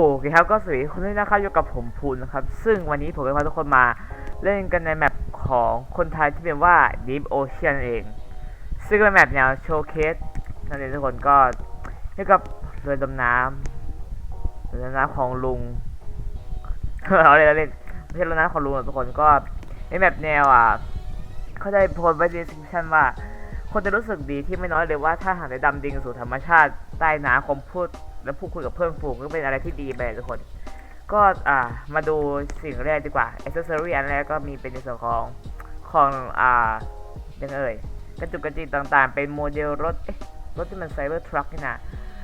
อเคครับก็สวัสดีคนที่นะครับอยู่กับผมพูนนะครับ ซึ่งวันนี้ผมจะพาทุกคนมาเล่นกันในแมปของคนไทยที่เป็นว่า Deep Ocean เอง ซึ่งเป็นแมปแนวโชว์เคสนั่นเองทุกคนก็เกี่ยวกับเรือดำน้ำเรือดำน้ำของลุงเราเล่นเราเล่นไม่ใช่เรือดำน้ำของลุงทุกคนก็ในแมปแนวอะเขาได้โพสไว้ใน description ว่า คนจะรู้สึกดีที่ไม่น้อยเลยว่าถ้าหากได้ดำดิ่งสู่ธรรมชาติใต้น้ำคมพูด และพูดคุยกับเพื่อนฝูงก็เป็นอะไรที่ดีไปเลยทุกคน ก็อ่ามาดูสิ่งแรกดีกว่าอ c เซสซอรี่อันแรกก็มีเป็นในส่วนของของอ่ายังเอ่ยกระจุกกระจิกต่างๆ เป็นโมเดลรถเอ๊ะรถที่มันไซเบอร์ทรัคนี่นะ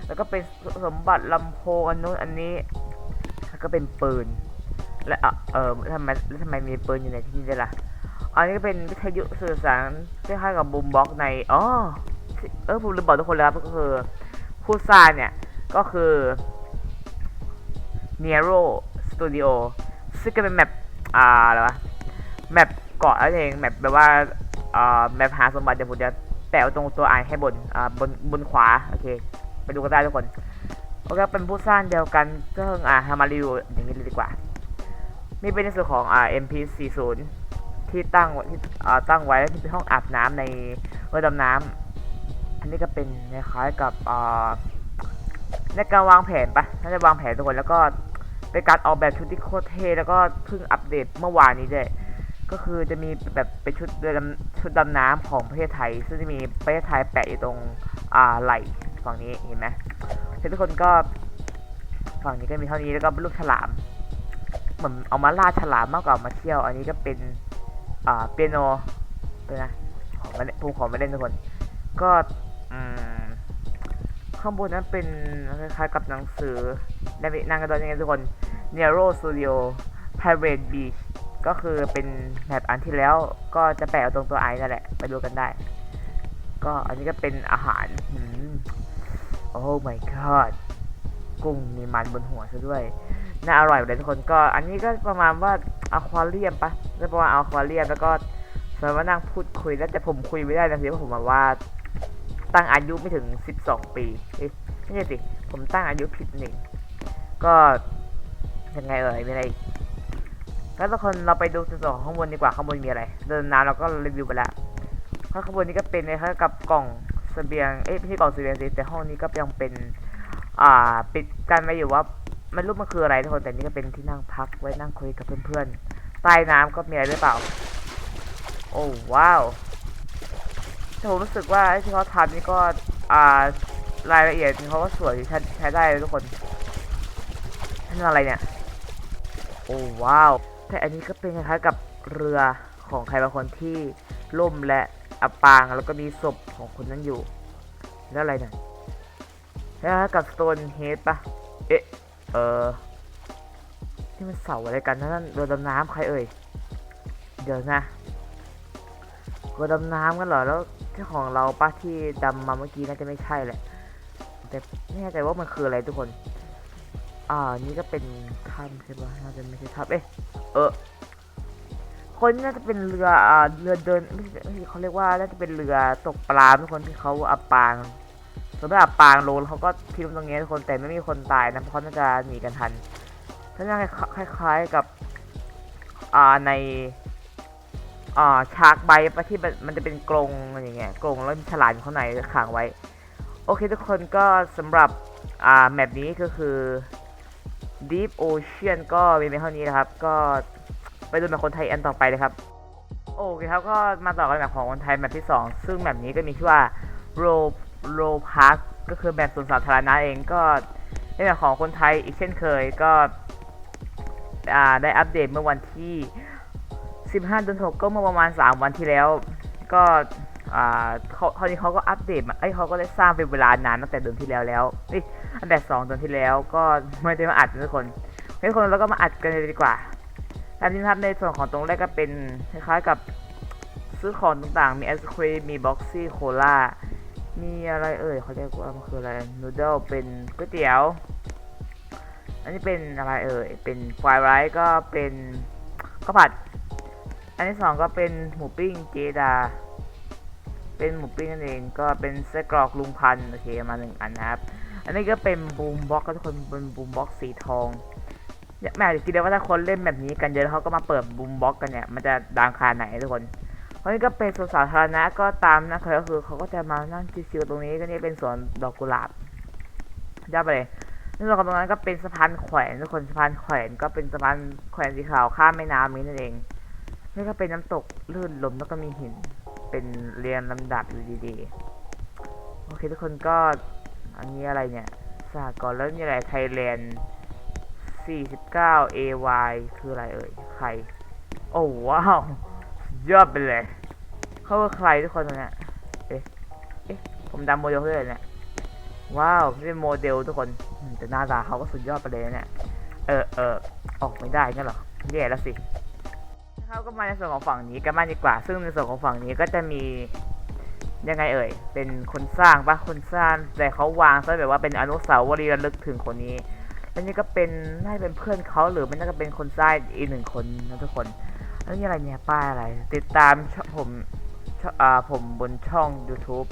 แล้วก็เป็นสมบัติลำโพงอันนู้นอันนี้แล้วก็เป็นปืน และอะเออทำไมแล้วทำไมมีปืนอยู่ในที่นี่ด้ล่ะ อันนี้ก็เป็นวิทยุสื่อสารคล้ายๆกับบูมบ็อกในอ๋อเออผมลืมบอกทุกคนแล้วก็คือผู้สร้าเนี่ย ก็คือ Nero Studio ซึ่งก็เป็นแมปอ่าอะไรวะแมปเกาะนั่นเองแมปแบบว่าอ่าแมปหาสมบัติเดี๋ยวผมจะแปะตรงตัวไอให้บนอ่าบนบนขวาโอเคไปดูกันได้ทุกคนโอเคเป็นผู้สร้างเดียวกันก็อ่าทำมารีวิวอย่างนี้เลยดีกว่า นี่เป็นในส่วนของอ่า MP40 ที่ตั้งที่ตั้งไว้ที่เป็นห้องอาบน้ำในเรือดำน้ำอันนี้ก็เป็นคล้ายๆกับในการวางแผนปะน่าจะวางแผนทุกคนแล้วก็เป็นการออกแบบชุดที่โคตรเท่แล้วก็เพิ่งอัปเดตเมื่อวานนี้ด้วยก็คือจะมีแบบเป็นชุดเรือดำชุดดำน้ำของประเทศไทย ซึ่งจะมีประเทศไทยแปะอยู่ตรงอ่าไหล่ฝั่งนี้เห็นไหมทุกคนก็ฝั่งนี้ก็มีเท่านี้แล้วก็เป็นรูปฉลามเหมือนเอามาล่าฉลามมากกว่ามาเที่ยว อันนี้ก็เป็น อ่าเปียโนเป็นนะขอมาเล่นผมขอมาเล่นทุกคน ก็อืมข้างบนนั้นเป็นคล้ายๆกับหนังสือได้ไปนั่งกันตอนนี้ทุกคน Nero Studio Private Beach ก็คือเป็นแบบอันที่แล้วก็จะแปะตรงตัวไอนั่นแหละ ไปดูกันได้ ก็อันนี้ก็เป็นอาหารอืมโอ้ my god กุ้งมีมันบนหัวซะด้วย น่าอร่อยเลยทุกคนก็อันนี้ก็ประมาณว่าอะควาเรียมปะก็ประมาณอะควาเรียมแล้วก็สามารถนั่งพูดคุยแล้วแต่ผมคุยไม่ได้นะสิเพราะผมแบบว่าตั้งอายุไม่ถึง 12 ปีเอ้ยไม่ใช่สิผมตั้งอายุผิดหนึ่งก็ยังไงเอ่ยมีอะไรแล้วทุกคนเราไปดูส่วนของข้างบนดีกว่าข้างบนมีอะไร เดินน้ำเราก็รีวิวไปแล้วข้างบนนี้ก็เป็นนะครับกับกล่องเสบียงเอ้ยไม่ใช่กล่องเสบียงสิแต่ห้องนี้ก็ยังเป็น อ่า ปิดกันไว้อยู่ว่าไม่รู้มันคืออะไรทุกคนแต่นี่ก็เป็นที่นั่งพักไว้นั่งคุยกับเพื่อนๆใต้น้ำก็มีอะไรหรือเปล่า โอ้ว้าวแต่ผมรู้สึกว่าที่เขาทำนี่ก็อ่ารายละเอียดเขาก็สวยใช้ใช้ได้เลยทุกคนนี่อะไรเนี่ย โอ้ว้าวแต่อันนี้ก็เป็นคล้ายๆกับเรือของใครบางคนที่ล่มและอับปางแล้วก็มีศพของคนนั้นอยู่ แล้วอะไรเนี่ย แล้วกับสโตนเฮดปะเอ๊ะ เออนี่มันเสาอะไรกันนะนั่นเรือดำน้ำใครเอ่ย เดี๋ยวนะเรือดำน้ำกันเหรอ แล้วที่ของเราปะที่ดำมาเมื่อกี้น่าจะไม่ใช่แหละ แต่ไม่แน่ใจว่ามันคืออะไรทุกคน อ่า นี่ก็เป็นถ้ำใช่ปะน่าจะไม่ใช่ถ้ำเอ๊ะ เออ คนน่าจะเป็นเรือ อ่า เรือเดินไม่ใช่เขาเรียกว่า น่าจะเป็นเรือตกปลาทุกคนที่เขาอับปาง ส่วนแบปางโลนเขาก็ทิ้งตรงนี้ทุกคนแต่ไม่มีคนตายนะเพราะเขาน่าจะหนีกันทันถ้าจะคล้ายๆกับอ่าในอ่าชาร์กไบปะที่มันจะเป็นกรงอะไรอย่างเงี้ยกรงแล้วมีฉลามอยู่ข้างในขังไว้ โอเคทุกคนก็สำหรับอ่าแมปนี้ก็คือ Deep Ocean ก็มีเพียงเท่านี้นะครับ ก็ไปดูแมปคนไทยอันต่อไปเลยครับ โอเคครับก็มาต่อกันแมปของคนไทยแมปที่ 2 ซึ่งแมปนี้ก็มีชื่อว่า rope โรพาร์คก็คือแบบสวนสาธารณะเองก็ในแบบของคนไทยอีกเช่นเคยก็ได้อัปเดตเมื่อวันที่ 15เดือน6ก็เมื่อประมาณ 3 วันที่แล้ว ก็เขาคราวนี้เขาก็อัปเดตมาไอ้เขาก็ได้สร้างเป็นเวลานานตั้งแต่เดือนที่แล้วแล้วนี่อันแต่2เดือนที่แล้วก็ไม่ได้มาอัดนะทุกคนทุกคนเราก็มาอัดกันเลยดีกว่าตามนี้นะครับในส่วนของตรงแรกก็เป็นคล้ายๆกับซื้อของต่างๆ มีไอศครีมมีบ็อกซี่โคลา มีอะไรเอ่ยเขาเรียกว่ามันคืออะไรนูเดิลเป็นก๋วยเตี๋ยว อันนี้เป็นอะไรเอ่ยเป็นไฟไรก็เป็นข้าวผัด อันที่สองก็เป็นหมูปิ้งเจดา เป็นหมูปิ้งนั่นเองก็เป็นไส้กรอกลุงพันโอเคมาหนึ่งอันนะครับ อันนี้ก็เป็นบูมบ็อกก็ทุกคนเป็นบูมบ็อกสีทองแม่คิดเลยว่าถ้าคนเล่นแบบนี้กันเยอะเขาก็มาเปิดบูมบ็อกกันเนี่ยมันจะดังขนาดไหนทุกคน เพราะนี่ก็เป็นสวนสาธารณะก็ตามนะครับก็คือเขาก็จะมานั่งชิวๆตรงนี้ก็นี่เป็นสวนดอกกุหลาบยอดไปเลยนส่วนของตรงนั้นก็เป็นสะพานแขวนทุกคนสะพานแขวนก็เป็นสะพานแขวนสีขาวข้ามแม่น้ำนี้นั่นเองนี่ก็เป็นน้ำตกลื่นลมแล้วก็มีหิน เป็นเรียงลำดับอยู่ดีๆโอเคทุกคนก็อันนี้อะไรเนี่ยสหกรณ์แล้วนี่อะไรไทยแลนด์49 AY คืออะไรเอ่ยใคร โอ้ว้าว ยอดไปเลย เขาคือใครทุกคนตรงเนี้เอ๊ะเอ๊ะผมจำโมเดลเขาเลยเนี่ยว้าวเป็นโมเดลทุกคนแต่หน้าตาเขาก็สุดยอดไปเลยนะเนี่ยเออเออออกไม่ได้งั้นหรอแย่แล้วสิเขาก็มาในส่วนของฝั่งนี้กันมากดีกว่า ซึ่งในส่วนของฝั่งนี้ก็จะมียังไงเอ่ย เป็นคนสร้างปะคนสร้าง แต่เขาวางซะแบบว่าเป็นอนุสาวรีย์ระลึกถึงคนนี้ แล้วนี่ก็เป็นน่าจะเป็นเพื่อนเขาหรือมันน่าจะเป็นคนสร้างอีกหนึ่งคนนะทุกคน แล้วนี่อะไรเนี่ยป้ายอะไร ติดตามผมอ่าผมบนช่อง YouTube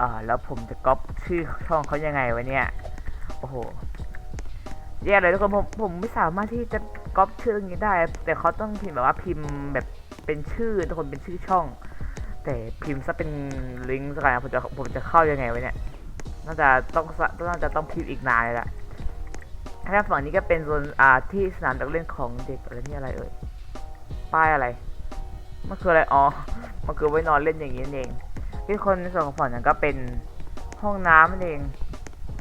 อ่าแล้วผมจะก๊อปชื่อช่องเขายังไงวะเนี่ย โอ้โหแย่เลยทุกคนผมผมไม่สามารถที่จะก๊อปชื่ออย่างนี้ได้ แต่เขาต้องพิมพ์แบบว่าพิมพ์แบบเป็นชื่อทุกคนเป็นชื่อช่อง แต่พิมพ์ซะเป็นลิงก์สักอย่างผมจะผมจะเข้ายังไงวะเนี่ยน่าจะต้องสน่าจะต้องพิมพ์อีกนานเลยละถ้าฝั่งนี้ก็เป็นโซนอ่าที่สนามเด็กเล่นของเด็กอะไรนี่อะไรเอ่ย ป้ายอะไรมันคืออะไรอ๋อมันคือไว้นอนเล่นอย่างนี้นั่นเองที่คนในส่วนของฝั่งนั้นก็เป็นห้องน้ำนั่นเอง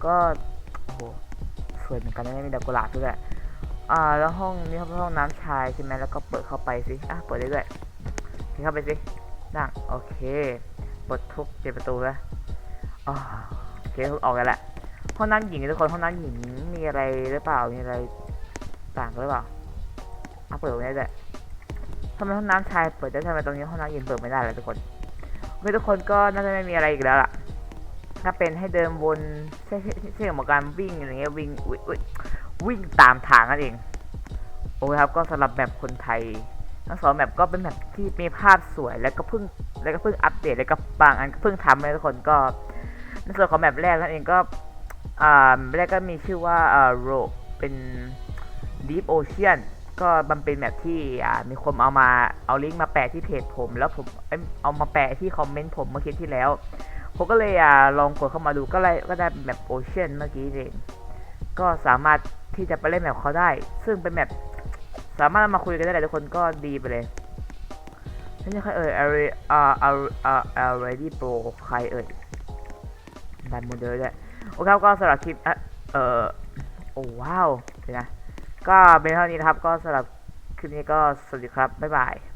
ก็โอ้โหสวยเหมือนกันนะเนี่ยมีดอกกุหลาบด้วยแหละอ่าแล้วห้องนี้เขาเป็นห้องน้ำชายใช่ไหมแล้วก็เปิดเข้าไปสิอะเปิดได้ด้วยเข้าไปสินั่งโอเคเปิดทุบปิดประตูแล้วโอเคทุบออกกันแหละห้องน้ำหญิงทุกคนห้องน้ำหญิงมีอะไรหรือเปล่ามีอะไรต่างหรือเปล่าอะเปิดตรงนี้ด้วย ทำไมห้องน้ำชายเปิดได้ทำไมตรงนี้ห้องน้ำหญิงเปิดไม่ได้ล่ะทุกคนโอเคทุกคนก็น่าจะไม่มีอะไรอีกแล้วล่ะ ถ้าเป็นให้เดินวนใช่ใช่ใช่เหมือนการวิ่งอะไรเงี้ยวิ่งวิ่งตามทางนั่นเอง โอเคครับก็สำหรับแบบคนไทยทั้งสองแบบก็เป็นแบบที่มีภาพสวยแล้วก็เพิ่งแล้วก็เพิ่งอัปเดตแล้วก็บางอันก็เพิ่งทำเลยทุกคนก็ในส่วนของแบบแรกนั่นเองก็อ่าแบบแรกก็มีชื่อว่าอ่าโรเป็น Deep Ocean ก็มันเป็นแบบที่อ่ามีคนเอามาเอาลิงก์มาแปะที่เพจผม แล้วผมเอามาแปะที่คอมเมนต์ผมเมื่อคลิปที่แล้ว ผมก็เลยอ่าลองกดเข้ามาดูก็เลยก็ได้แบบโอเชียนเมื่อกี้เองก็สามารถที่จะไปเล่นแบบเขาได้ ซึ่งเป็นแบบสามารถมาคุยกันได้หลายทุกคนก็ดีไปเลยนี่ใครเอ่ย Ari อ่า Ari อ่า Already Pro ใครเอ่ยดันโมเดลด้วยโอเคก็สำหรับคลิปอะเออโอ้ว้าวเดี๋ยวนะ ก็เป็นเท่านี้นะครับ ก็สำหรับคลิปนี้ก็สวัสดีครับ บ๊ายบาย